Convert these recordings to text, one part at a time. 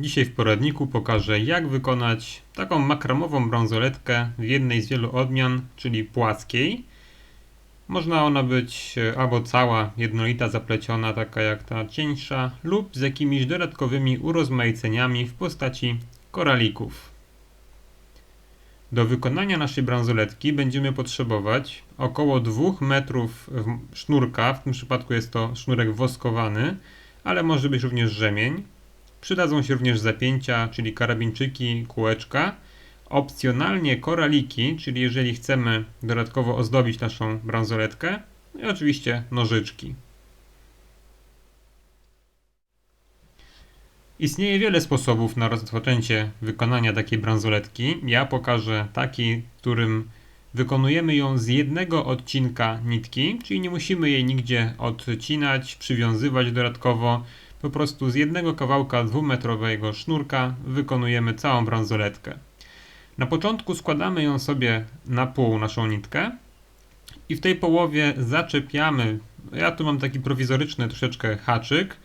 Dzisiaj w poradniku pokażę jak wykonać taką makramową bransoletkę w jednej z wielu odmian, czyli płaskiej. Można ona być e, albo cała, jednolita, zapleciona, taka jak ta cieńsza, lub z jakimiś dodatkowymi urozmaiceniami w postaci koralików. Do wykonania naszej bransoletki będziemy potrzebować około 2 metrów sznurka, w tym przypadku jest to sznurek woskowany, ale może być również rzemień. Przydadzą się również zapięcia, czyli karabinczyki, kółeczka. Opcjonalnie koraliki, czyli jeżeli chcemy dodatkowo ozdobić naszą bransoletkę. I oczywiście nożyczki. Istnieje wiele sposobów na rozpoczęcie wykonania takiej bransoletki. Ja pokażę taki, którym wykonujemy ją z jednego odcinka nitki, czyli nie musimy jej nigdzie odcinać, przywiązywać dodatkowo. Po prostu z jednego kawałka dwumetrowego sznurka wykonujemy całą bransoletkę. Na początku składamy ją sobie na pół naszą nitkę i w tej połowie zaczepiamy. Ja tu mam taki prowizoryczny troszeczkę haczyk,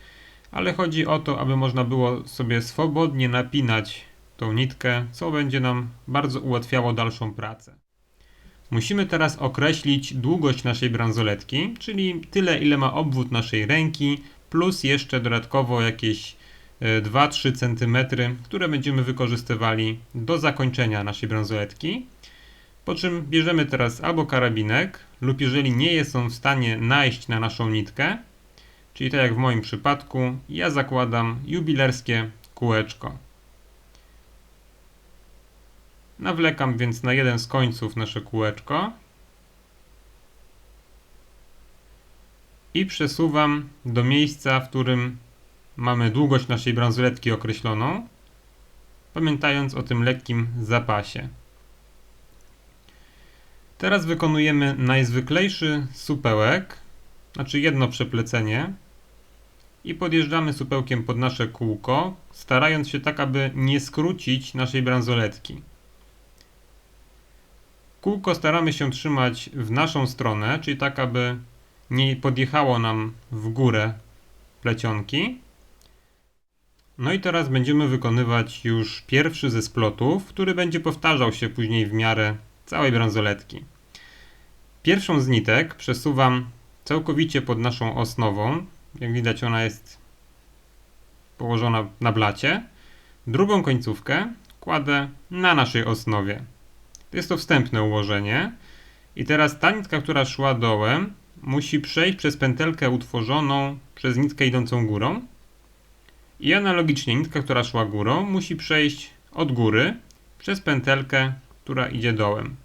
ale chodzi o to, aby można było sobie swobodnie napinać tą nitkę, co będzie nam bardzo ułatwiało dalszą pracę. Musimy teraz określić długość naszej bransoletki, czyli tyle, ile ma obwód naszej ręki, plus jeszcze dodatkowo jakieś e, 2-3 cm, które będziemy wykorzystywali do zakończenia naszej bransoletki. Po czym bierzemy teraz albo karabinek, lub jeżeli nie jest on w stanie najść na naszą nitkę, czyli tak jak w moim przypadku, ja zakładam jubilerskie kółeczko. Nawlekam więc na jeden z końców nasze kółeczko i przesuwam do miejsca, w którym mamy długość naszej bransoletki określoną, pamiętając o tym lekkim zapasie. Teraz wykonujemy najzwyklejszy supełek, znaczy jedno przeplecenie i podjeżdżamy supełkiem pod nasze kółko, starając się tak, aby nie skrócić naszej bransoletki. Kółko staramy się trzymać w naszą stronę, czyli tak, aby nie podjechało nam w górę plecionki. No i teraz będziemy wykonywać już pierwszy ze splotów, który będzie powtarzał się później w miarę całej bransoletki. Pierwszą z nitek przesuwam całkowicie pod naszą osnową. Jak widać ona jest położona na blacie. Drugą końcówkę kładę na naszej osnowie. Jest to wstępne ułożenie. I teraz ta nitka, która szła dołem, musi przejść przez pętelkę utworzoną przez nitkę idącą górą. I analogicznie nitka, która szła górą, musi przejść od góry przez pętelkę, która idzie dołem.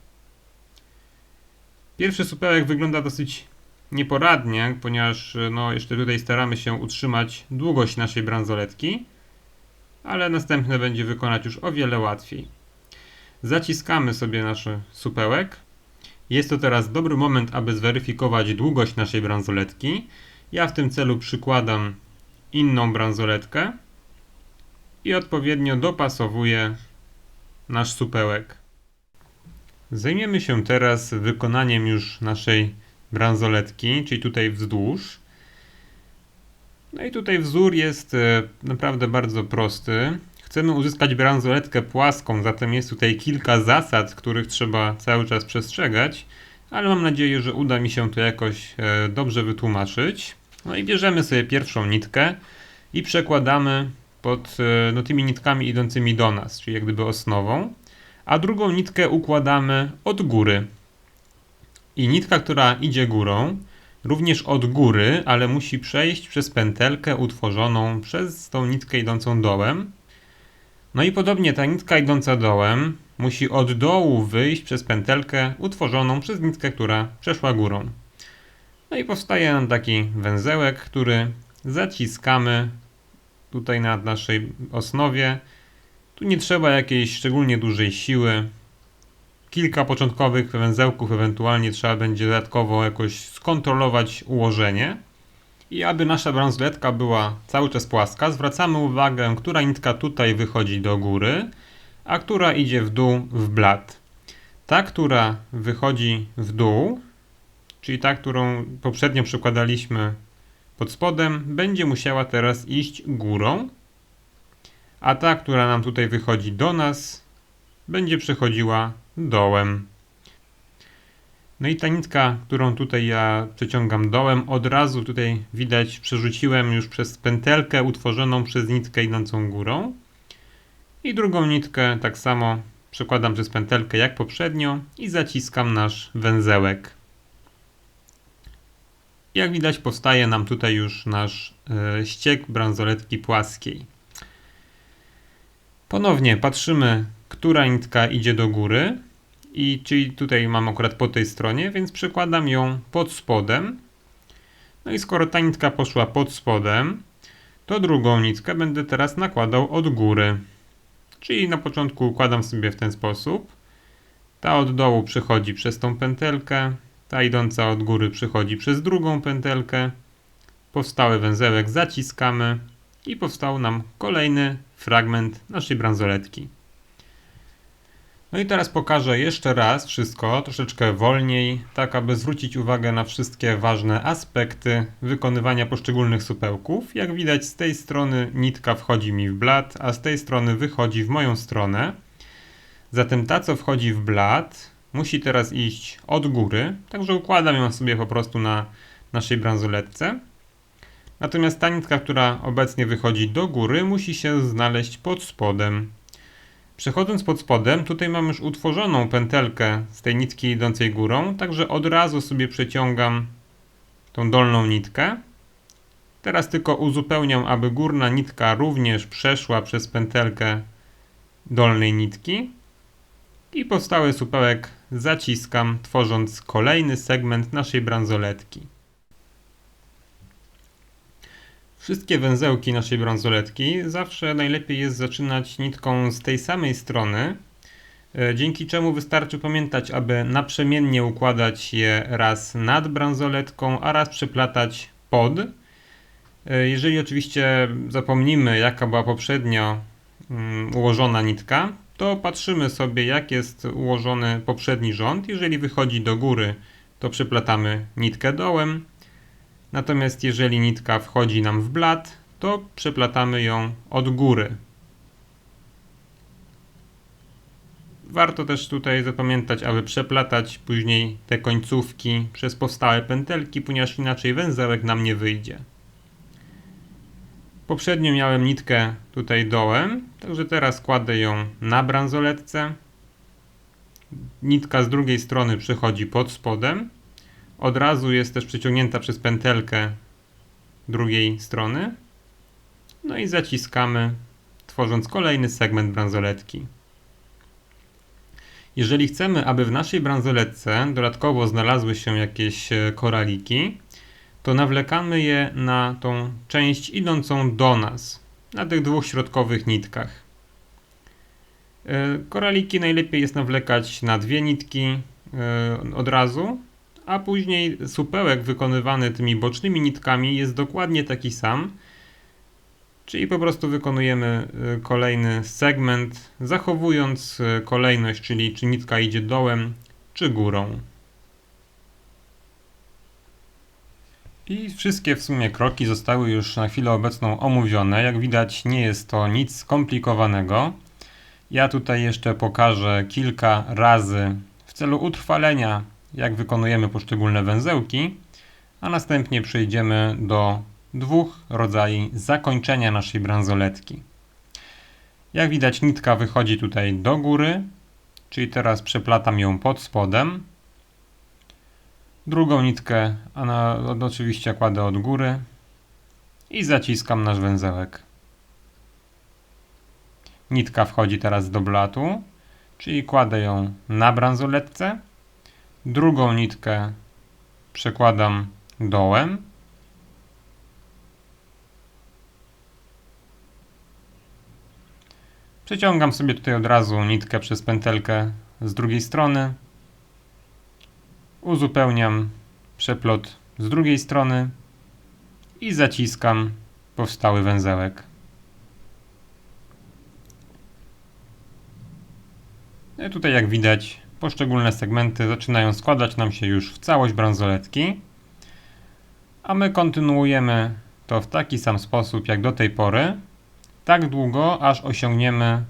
Pierwszy supełek wygląda dosyć nieporadnie, ponieważ no, jeszcze tutaj staramy się utrzymać długość naszej bransoletki, ale następne będzie wykonać już o wiele łatwiej. Zaciskamy sobie nasz supełek. Jest to teraz dobry moment, aby zweryfikować długość naszej bransoletki. Ja w tym celu przykładam inną bransoletkę i odpowiednio dopasowuję nasz supełek. Zajmiemy się teraz wykonaniem już naszej bransoletki, czyli tutaj wzdłuż. No i tutaj wzór jest e, naprawdę bardzo prosty. Chcemy uzyskać bransoletkę płaską, zatem jest tutaj kilka zasad, których trzeba cały czas przestrzegać, ale mam nadzieję, że uda mi się to jakoś e, dobrze wytłumaczyć. No i bierzemy sobie pierwszą nitkę i przekładamy pod e, no, tymi nitkami idącymi do nas, czyli jak gdyby osnową, a drugą nitkę układamy od góry. I nitka, która idzie górą, również od góry, ale musi przejść przez pętelkę utworzoną przez tą nitkę idącą dołem. No i podobnie ta nitka idąca dołem musi od dołu wyjść przez pętelkę utworzoną przez nitkę, która przeszła górą. No i powstaje nam taki węzełek, który zaciskamy tutaj na naszej osnowie. Tu nie trzeba jakiejś szczególnie dużej siły. Kilka początkowych węzełków, ewentualnie trzeba będzie dodatkowo jakoś skontrolować ułożenie. I aby nasza bransoletka była cały czas płaska, zwracamy uwagę, która nitka tutaj wychodzi do góry, a która idzie w dół w blat. Ta, która wychodzi w dół, czyli ta, którą poprzednio przykładaliśmy pod spodem, będzie musiała teraz iść górą, a ta, która nam tutaj wychodzi do nas, będzie przechodziła dołem. No i ta nitka, którą tutaj ja przeciągam dołem, od razu tutaj widać przerzuciłem już przez pętelkę utworzoną przez nitkę idącą górą. I drugą nitkę tak samo przekładam przez pętelkę jak poprzednio i zaciskam nasz węzełek. Jak widać powstaje nam tutaj już nasz e, ściek bransoletki płaskiej. Ponownie patrzymy, która nitka idzie do góry i czyli tutaj mam akurat po tej stronie, więc przekładam ją pod spodem. No i skoro ta nitka poszła pod spodem, to drugą nitkę będę teraz nakładał od góry. Czyli na początku układam sobie w ten sposób. Ta od dołu przechodzi przez tą pętelkę, ta idąca od góry przechodzi przez drugą pętelkę. Powstały węzełek zaciskamy i powstał nam kolejny fragment naszej bransoletki. No i teraz pokażę jeszcze raz wszystko, troszeczkę wolniej, tak aby zwrócić uwagę na wszystkie ważne aspekty wykonywania poszczególnych supełków. Jak widać z tej strony nitka wchodzi mi w blat, a z tej strony wychodzi w moją stronę. Zatem ta, co wchodzi w blat, musi teraz iść od góry, także układam ją sobie po prostu na naszej bransoletce. Natomiast ta nitka, która obecnie wychodzi do góry, musi się znaleźć pod spodem. Przechodząc pod spodem, tutaj mam już utworzoną pętelkę z tej nitki idącej górą, także od razu sobie przeciągam tą dolną nitkę. Teraz tylko uzupełniam, aby górna nitka również przeszła przez pętelkę dolnej nitki i powstały supełek zaciskam, tworząc kolejny segment naszej bransoletki. Wszystkie węzełki naszej bransoletki zawsze najlepiej jest zaczynać nitką z tej samej strony, e, dzięki czemu wystarczy pamiętać, aby naprzemiennie układać je raz nad bransoletką, a raz przeplatać pod. E, jeżeli oczywiście zapomnimy, jaka była poprzednio mm, ułożona nitka, to patrzymy sobie, jak jest ułożony poprzedni rząd. Jeżeli wychodzi do góry, to przeplatamy nitkę dołem. Natomiast jeżeli nitka wchodzi nam w blat, to przeplatamy ją od góry. Warto też tutaj zapamiętać, aby przeplatać później te końcówki przez powstałe pętelki, ponieważ inaczej węzełek nam nie wyjdzie. Poprzednio miałem nitkę tutaj dołem, także teraz kładę ją na bransoletce. Nitka z drugiej strony przychodzi pod spodem. Od razu jest też przyciągnięta przez pętelkę drugiej strony. No i zaciskamy, tworząc kolejny segment bransoletki. Jeżeli chcemy, aby w naszej bransoletce dodatkowo znalazły się jakieś e, koraliki, to nawlekamy je na tą część idącą do nas, na tych dwóch środkowych nitkach. E, koraliki najlepiej jest nawlekać na dwie nitki e, od razu, a później supełek wykonywany tymi bocznymi nitkami jest dokładnie taki sam, czyli po prostu wykonujemy e, kolejny segment, zachowując kolejność, czyli czy nitka idzie dołem, czy górą. I wszystkie w sumie kroki zostały już na chwilę obecną omówione. Jak widać, nie jest to nic skomplikowanego. Ja tutaj jeszcze pokażę kilka razy w celu utrwalenia, jak wykonujemy poszczególne węzełki, a następnie przejdziemy do dwóch rodzajów zakończenia naszej bransoletki. Jak widać, nitka wychodzi tutaj do góry, czyli teraz przeplatam ją pod spodem. Drugą nitkę a na, oczywiście kładę od góry i zaciskam nasz węzełek. Nitka wchodzi teraz do blatu, czyli kładę ją na bransoletce. Drugą nitkę przekładam dołem. Przeciągam sobie tutaj od razu nitkę przez pętelkę z drugiej strony uzupełniam przeplot z drugiej strony i zaciskam powstały węzełek. No I tutaj jak widać poszczególne segmenty zaczynają składać nam się już w całość bransoletki, a my kontynuujemy to w taki sam sposób jak do tej pory, tak długo, aż osiągniemy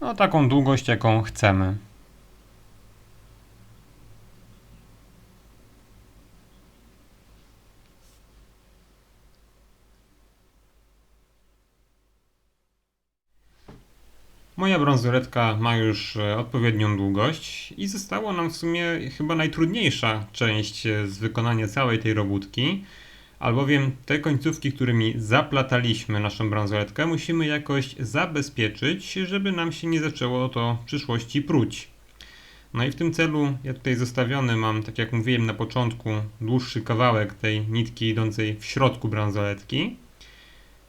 no, taką długość, jaką chcemy. Moja bransoletka ma już e, odpowiednią długość i zostało nam w sumie chyba najtrudniejsza część e, z wykonania całej tej robótki, albowiem te końcówki, którymi zaplataliśmy naszą bransoletkę, musimy jakoś zabezpieczyć, żeby nam się nie zaczęło to w przyszłości pruć. No i w tym celu ja tutaj zostawiony mam, tak jak mówiłem na początku, dłuższy kawałek tej nitki idącej w środku bransoletki.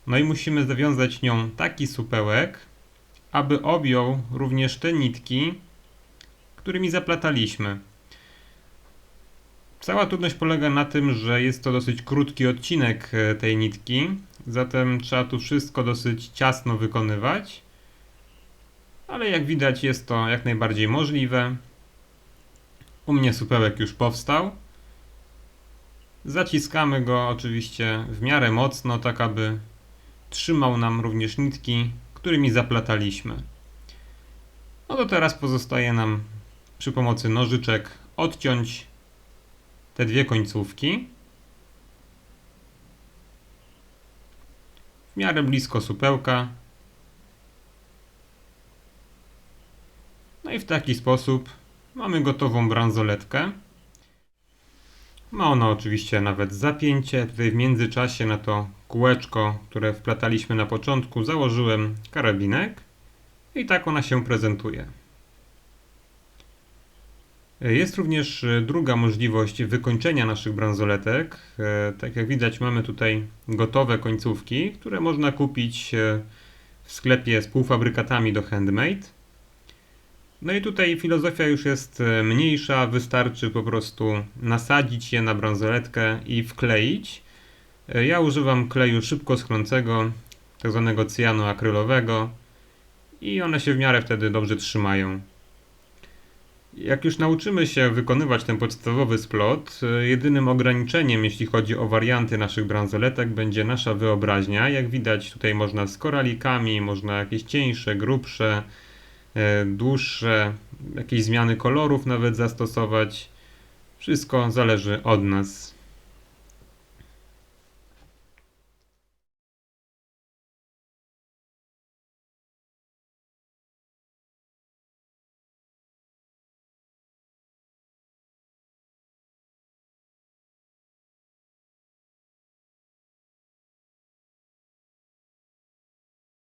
No i musimy zawiązać nią taki supełek, aby objął również te nitki, którymi zaplataliśmy. Cała trudność polega na tym, że jest to dosyć krótki odcinek e, tej nitki, zatem trzeba tu wszystko dosyć ciasno wykonywać. Ale jak widać jest to jak najbardziej możliwe. U mnie supełek już powstał. Zaciskamy go oczywiście w miarę mocno, tak aby trzymał nam również nitki, którymi zaplataliśmy. No to teraz pozostaje nam przy pomocy nożyczek odciąć te dwie końcówki w miarę blisko supełka. No i w taki sposób mamy gotową bransoletkę. Ma ona oczywiście nawet zapięcie. Tutaj w międzyczasie na to kółeczko, które wplataliśmy na początku, założyłem karabinek. I tak ona się prezentuje. Jest również e, druga możliwość wykończenia naszych bransoletek. E, Tak jak widać, mamy tutaj gotowe końcówki, które można kupić e, w sklepie z półfabrykatami do handmade. No i tutaj filozofia już jest e, mniejsza, wystarczy po prostu nasadzić je na bransoletkę i wkleić. E, Ja używam kleju szybko schrącego, tak zwanego cyjanu akrylowego i one się w miarę wtedy dobrze trzymają. Jak już nauczymy się wykonywać ten podstawowy splot, e, jedynym ograniczeniem, jeśli chodzi o warianty naszych bransoletek, będzie nasza wyobraźnia. Jak widać, tutaj można z koralikami, można jakieś cieńsze, grubsze, dłuższe, jakieś zmiany kolorów nawet zastosować. Wszystko zależy od nas.